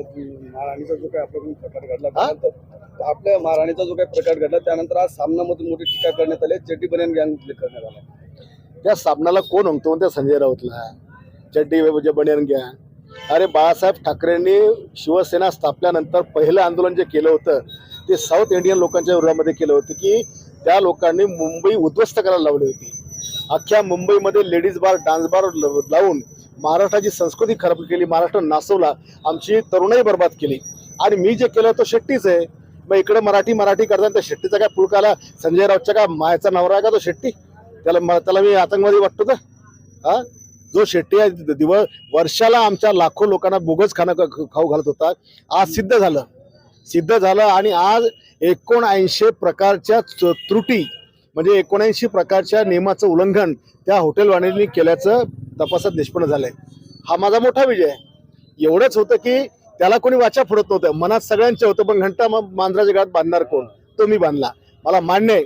महाराणीचा जो काही आपल्याकडून प्रकार घडला? त्यानंतर आपल्या महाराणीचा जो काही प्रकार घडला त्यानंतर आज सामनामधून मोठी टीका करण्यात आली. चेटी बनियन गँग करण्यात आला. त्या सामनाला कोण म्हणतो? त्या संजय राऊतला. चड्डी म्हणजे बनियान घ्या अरे बाळासाहेब ठाकरेंनी शिवसेना स्थापल्यानंतर पहिलं आंदोलन जे केलं होतं ते साऊथ इंडियन लोकांच्या विरोधामध्ये केलं होतं की त्या लोकांनी मुंबई उद्ध्वस्त करायला लावली होती. अख्ख्या मुंबईमध्ये लेडीज बार डान्स बार लावून महाराष्ट्राची संस्कृती खराब केली महाराष्ट्र नासवला आमची तरुणाई बर्बाद केली. आणि मी जे केलं तो शेट्टीच आहे. मग इकडे मराठी मराठी करताना त्या शेट्टीचा काय पुळकाला संजय राऊतच्या का मायाचा नवरा आहे का तो शेट्टी? त्याला म- त्याला मी आतंकवादी वाटतो का? हा? जो शेट्टी आहे दिवस वर्षाला आमच्या लाखो लोकांना बोगस खाणं क- खाऊ घालत होता. आज सिद्ध झालं. सिद्ध झालं आणि आज एकोणऐंशी प्रकारच्या च- त्रुटी म्हणजे एकोणऐंशी प्रकारच्या नियमाचं उल्लंघन त्या हॉटेलवाल्यांनी केल्याचं तपासात निष्पन्न झाले हा माझा मोठा विजय आहे. एवढंच होतं की त्याला कोणी वाचा फुडत नव्हतं. मनात सगळ्यांचे होतं पण घंटा मांजराच्या गाठ बांधणार कोण? तो मी बांधला. मला मान्य आहे.